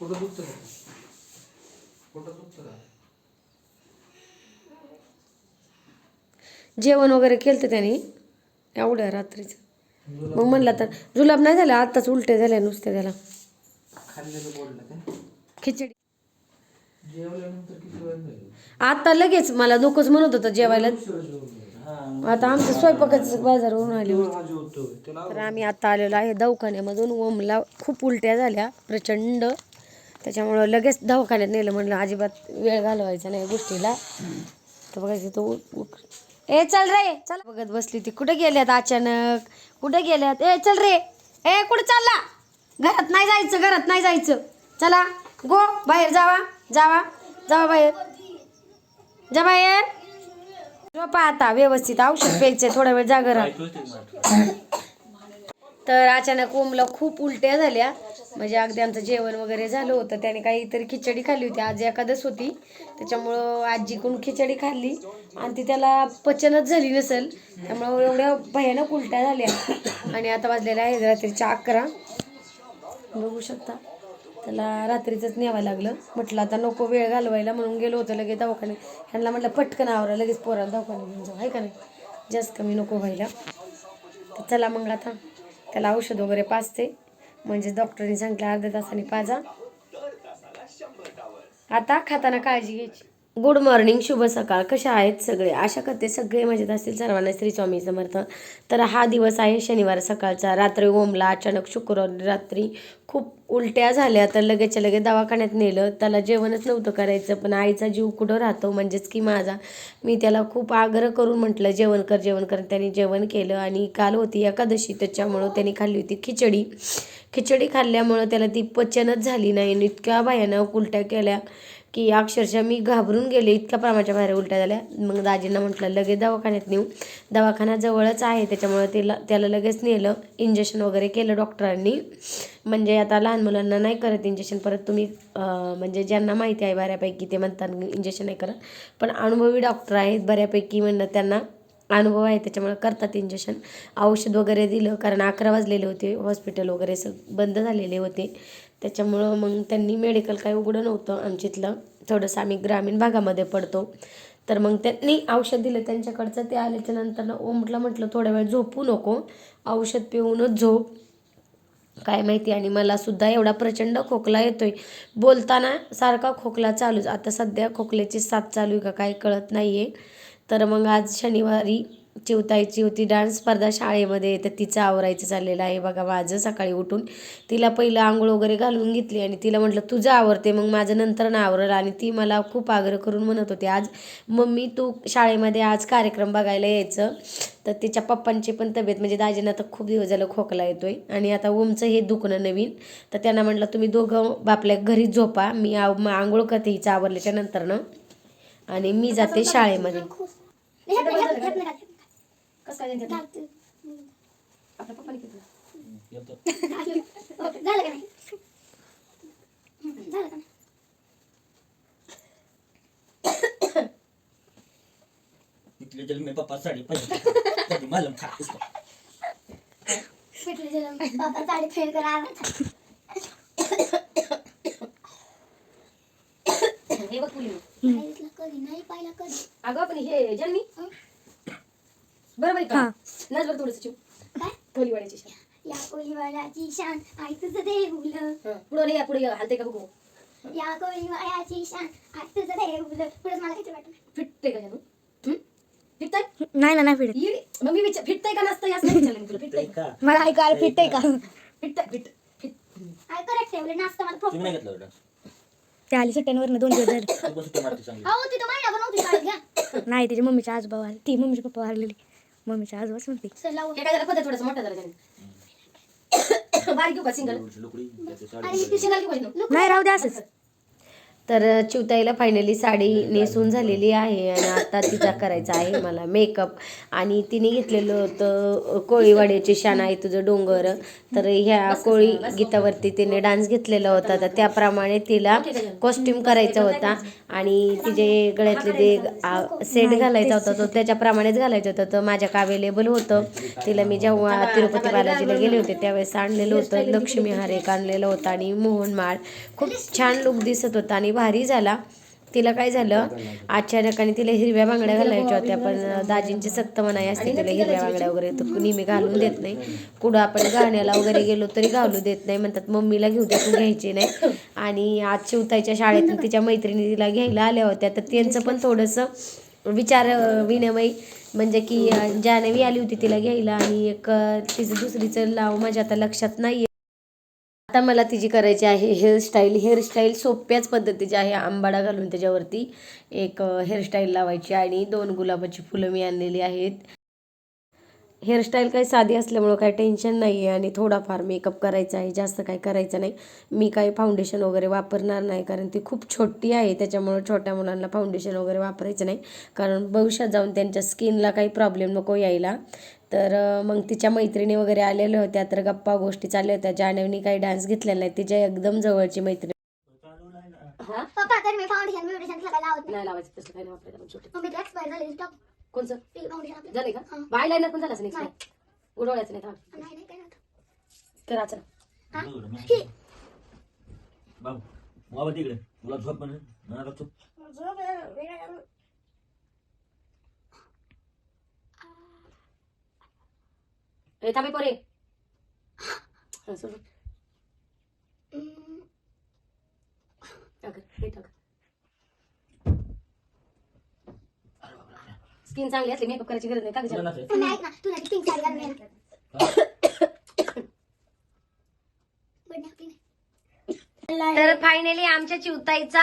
दुखतं का दुखतं का जेवण वगैरे केलं तर त्याने? एवढ्या रात्रीचं. मग म्हणलं तर जुलाब नाही झाल्या आत्ताच उलटे झाल्या नुसते त्याला. खाल्लेलं बोललं काय खिचडी. जेवल्यानंतर किती वेळ झाली? आता लगेच मला नकोच म्हणत होतं जेवायला. आता आमचं स्वयंपाकाचं बाजारवरून आले. होते तर आम्ही आता आलेलो आहे दवाखान्यामधून. ओमला खूप उलट्या झाल्या प्रचंड. त्याच्यामुळं लगेच दवाखान्यात नेलं म्हणलं अजिबात वेळ घालवायचा नाही गोष्टीला. तर बघायचं तो उठ- ए चल रे चल. बघत बसली ती. कुठे गेल्यात अचानक? कुठे गेल्यात? ए चल रे. ए कुठे चालला? घरात नाही जायचं घरात नाही जायचं. चला गो बाहेर जावा जावा जावा बाहेर. जा बाहेर. झोपा आता व्यवस्थित. औषध प्यायचंय थोडा वेळ जागर तर अचानक ओमला खूप उलट्या झाल्या. म्हणजे अगदी आमचं जेवण वगैरे झालं होतं त्याने काहीतरी खिचडी खाल्ली होती. आज एकादस होती. त्याच्यामुळं आजीकडून खिचडी खाल्ली आणि ती त्याला पचनच झाली नसेल. त्यामुळं एवढ्या भयानक उलट्या झाल्या. आणि आता वाजलेल्या आहेत रात्रीच्या अकरा. बघू शकता. त्याला रात्रीचंच न्यावं लागलं. म्हटलं आता नको वेळ घालवायला म्हणून गेलो होतो लगेच दवाखान्यात. ह्यांना म्हटलं पटकन आवरा लगेच पोराला दवाखान्यात घेऊन जाऊ आहे का नाही? जास्त कमी नको व्हायला. तर चला मग आता. त्याला औषध वगैरे पाचते म्हणजे डॉक्टरने सांगितलं अर्ध्या तासाने पाजा. आता खाताना काळजी घ्यायची. गुड मॉर्निंग शुभ सकाळ. कशा आहेत सगळे? आशा करते सगळे मजेत असतील. सर्वांना श्री स्वामी समर्थ. तर हा दिवस आहे शनिवार सकाळचा. रात्री ओमला अचानक शुक्रवार रात्री खूप उलट्या झाल्या तर लगेचच्या लगेच दवाखान्यात नेलं. त्याला जेवणच नव्हतं करायचं पण आईचा जीव कुठं राहतो? म्हणजेच की माझा. मी त्याला खूप आग्रह करून म्हटलं जेवण कर जेवण कर. त्याने जेवण केलं आणि काल होती एकादशी त्याच्यामुळं त्यांनी खाल्ली होती खिचडी. खिचडी खाल्ल्यामुळं त्याला ती पचनच झाली नाही. आणि इतक्या भयानक उलट्या केल्या की अक्षरशः मी घाबरून गेले. इतक्या प्रमाणाच्या बाहेर उलट्या झाल्या. मग दाजींना म्हटलं लगेच दवाखान्यात नेऊ. दवाखाना जवळच आहे. त्याच्यामुळं त्याला त्याला लगेच नेलं. इंजेक्शन वगैरे केलं डॉक्टरांनी म्हणजे आता लहान मुलांना नाही करत इंजेक्शन परत तुम्ही म्हणजे ज्यांना माहिती आहे बऱ्यापैकी ते म्हणतात इंजेक्शन नाही करत. पण अनुभवी डॉक्टर आहेत बऱ्यापैकी म्हणणं त्यांना अनुभव आहे त्याच्यामुळे करतात इंजेक्शन औषध वगैरे दिलं कारण अकरा वाजलेले होते हॉस्पिटल वगैरे सग बंद झालेले होते. त्याच्यामुळं मग त्यांनी मेडिकल काही उघडं नव्हतं आमच्यातलं. थोडंसं आम्ही ग्रामीण भागामध्ये पडतो. तर मग त्यांनी औषध दिलं त्यांच्याकडचं ते आल्याच्यानंतर ना म्हटलं थोड्या वेळ झोपू नको औषध पिऊनच झोप. काय माहिती आणि मला सुद्धा एवढा प्रचंड खोकला येतोय. बोलताना सारखा खोकला चालूच. आता सध्या खोकल्याची साथ चालू आहे का काय कळत नाही आहे तर मग आज शनिवारी चिवताईची होती डान्स स्पर्धा शाळेमध्ये तर तिचं आवरायचं चाललेलं आहे. बघा माझं सकाळी उठून तिला पहिलं आंघोळ वगैरे घालून घेतली आणि तिला म्हटलं तुझं आवरते. मग माझं नंतर ना आणि ती मला खूप आग्रह करून म्हणत होती आज मम्मी तू शाळेमध्ये आज कार्यक्रम बघायला यायचं. तर तिच्या पप्पांची पण तब्येत म्हणजे दाजींना तर खूप दिवस झालं खोकला येतोय आणि आता ओमचं हे दुखणं नवीन. तर त्यांना म्हटलं तुम्ही दोघं आपल्या घरी झोपा मी आव मग आंघोळ करते हिचं आवरल्याच्या नंतरनं आणि मी जाते शाळेमध्ये. कसं काय आपल्या पप्पाने किती झालं का नाही? झालं का नाही? निकले जल में पापा साड़ी पहन मालूम था करा. था. हे बघ नाही कधी नाही पाहिला कधी. अगं पण हे जन्मी बरोबर का? नस बरं थोडंसं चिव काय? शाळा या कोळीवाड्याची शान आई तुझं देऊलं पुढे या पुढे हालते का बघू? या कोळीवाड्याची शान आई तुझं देऊलं पुढे मला किती वाटलं. फिटते का जानू फिटताय? नाही ना नाही फिटत. येडी. मग मी विचार फिटताय का नसतंय असं नाही विचारलं मी तुला. फिटताय का का? मला ऐकायला फिटतंय का? फिटताय फिट फिट. आई करेक्ट ठेवलं नाचतं मला तुम्ही नाही घेतलं डान्स ते आली सुट्ट्यांवर दोन दिवस झाले. तू पण सुट्टी मारते चांगली. हो तिथं महिनाभर नव्हती शाळेत घ्या. नाही तिच्या मम्मीच्या आजोबा वारले ती मम्मीचे पप्पा वारलेली. मम्मीच्या आजोबाच म्हणते. सर लावू. हे काय झालं? पद्धत थोडंसं मोठं झालं त्याने. बारीक घेऊ का सिंगल? लुकडी त्याची साडी आणि ती सिंगल घेऊ का? लोक नाही राहू दे असंच. तर चिवताईला फायनली साडी नेसून झालेली आहे आणि आता तिचा करायचा आहे मला मेकअप आणि तिने घेतलेलं होतं कोळीवाड्याची शान आहे तुझं डोंगर. तर ह्या कोळी गीतावरती तिने डान्स घेतलेला होता. तर त्याप्रमाणे तिला कॉस्ट्युम करायचा होता. आणि तिचे गळ्यातले ते सेट घालायचा होता तो त्याच्याप्रमाणेच घालायचा होता. तर माझ्या अवेलेबल होतं. तिला मी जेव्हा तिरुपती बालाजीला गेले होते. त्यावेळेस आणलेलं होतं. लक्ष्मी हार एक आणलेलं होतं आणि मोहनमाळ खूप छान लुक दिसत होता. आणि भारी झाला. तिला काय झालं? अचानक तिला हिरव्या बांगड्या घालायच्या होत्या पण दाजींची सक्त मनाई असते तिला हिरव्या बांगड्या वगैरे तर नेहमी घालून देत नाही. कुठं आपण गाण्याला वगैरे गेलो तरी घालू देत नाही. म्हणतात मम्मीला घेऊ दे तू घ्यायची नाही. आणि आज शिवताईच्या शाळेतून तिच्या मैत्रिणी तिला घ्यायला आल्या होत्या. तर त्यांचं पण थोडंसं विचार विनिमय म्हणजे की अं, जान्हवी आली होती तिला घ्यायला आणि एक तिचं दुसरीचं लाव माझ्या आता लक्षात नाही आता मला तिची करायची आहे हेअरस्टाईल हेअरस्टाईल सोप्याच पद्धतीची आहे. आंबाडा घालून त्याच्यावरती एक हेअरस्टाईल लावायची आणि दोन गुलाबाची फुलं मी आणलेली आहेत. हेअरस्टाईल काही साधी असल्यामुळं काही टेन्शन नाही आहे आणि थोडाफार मेकअप करायचा आहे. जास्त काही करायचं नाही. मी काही फाउंडेशन वगैरे वापरणार नाही कारण ती खूप छोटी आहे. त्याच्यामुळं छोट्या मुलांना फाउंडेशन वगैरे वापरायचं नाही. कारण भविष्यात जाऊन त्यांच्या स्किनला काही प्रॉब्लेम नको यायला. तर मग तिच्या मैत्रिणी वगैरे आलेल्या होत्या तर गप्पा गोष्टी चालल्या होत्या. जाणवणी काही डान्स घेतलेला नाही. तिच्या एकदम जवळची मैत्रीण. पप्पा तर मी फाउंडेशन ब्युटिशन सगळं लावत नाही. नाही लावायचं तसं काही नाही वापरायचं आपण छोटे. मम्मी ते एक्सपायर झाले टाक कोणचं? ते फाउंडेशन आपलं. झालंय का? हा. बाय लाईनर पण झालं नाही नाही. उडवायचं नाही थांब. नाही नाही काय नव्हतं. करायचं ही. बाबू बाबा तिकडे तुला झोप म्हणे मला झोप. हे टाक. स्किन चांगली असली मेकअप करायची गरज नाही का तुला गं? नसेल. मम्मी ऐक ना तुला ती पिंक साडी घालून ये ना. बरं, नाही, आपली नाही. तर फायनली आमच्या चिवताईचा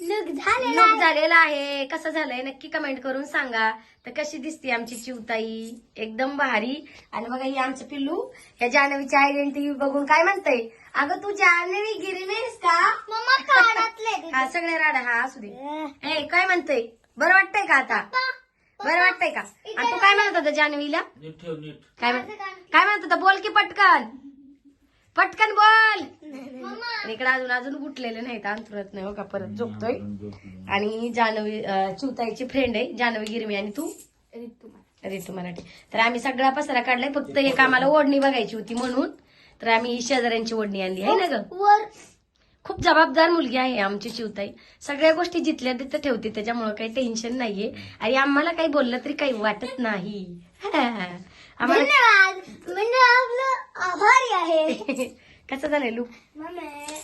लुक झालेला लुक झालेला आहे. कसं झालंय नक्की कमेंट करून सांगा. तर कशी दिसते आमची चिवताई? एकदम भारी. आणि बघा ही आमचं पिल्लू. ह्या जान्हवीची आयडेंटिटी बघून काय म्हणतंय? अगं तू जान्हवी गिरवेस का? मम्मा कानातले ते. हा सगळे राडा हा असू दे. ए काय म्हणतोय? बरं वाटतंय का आता? बरं वाटतंय का? आणि तू काय म्हणत होता जान्हवीला? नीट ठेव नीट. काय म्हण काय म्हणत होता? बोल की पटकन. पटकन बोल. इकडे अजून अजून उठलेले नाहीत अंतरत नाही हो का परत झोपतोय. आणि जानवी अं, चिवताईची फ्रेंड आहे जानवी गिरमी आणि तू? रितू मराठी. तर आम्ही सगळा पसारा काढलाय फक्त एक आम्हाला ओढणी बघायची होती म्हणून. तर आम्ही ही शेजाऱ्यांची ओढणी आणली आहे ना ग? वर खूप जबाबदार मुलगी आहे आमची चिवताई. सगळ्या गोष्टी जिथल्या तिथं ठेवते त्याच्यामुळे काही टेन्शन नाहीये. आणि आम्हाला काही बोललं तरी काही वाटत नाही. आम्हाला धन्यवाद. म्हणजे आपलं आभारी आहे. कसं झालंय लुक मम्मी.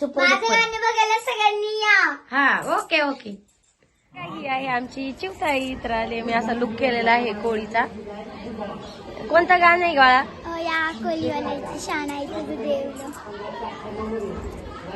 सुपर माझं गाणं बघायला सगळ्यांनी या. हा ओके ओके. ही आहे आमची चिवताई तर आले. मी असा लुक केलेला आहे कोळीचा. कोणता गाणं आहे गाळा अ, या कोलीवाल्याची शान आहे तुझं देवलं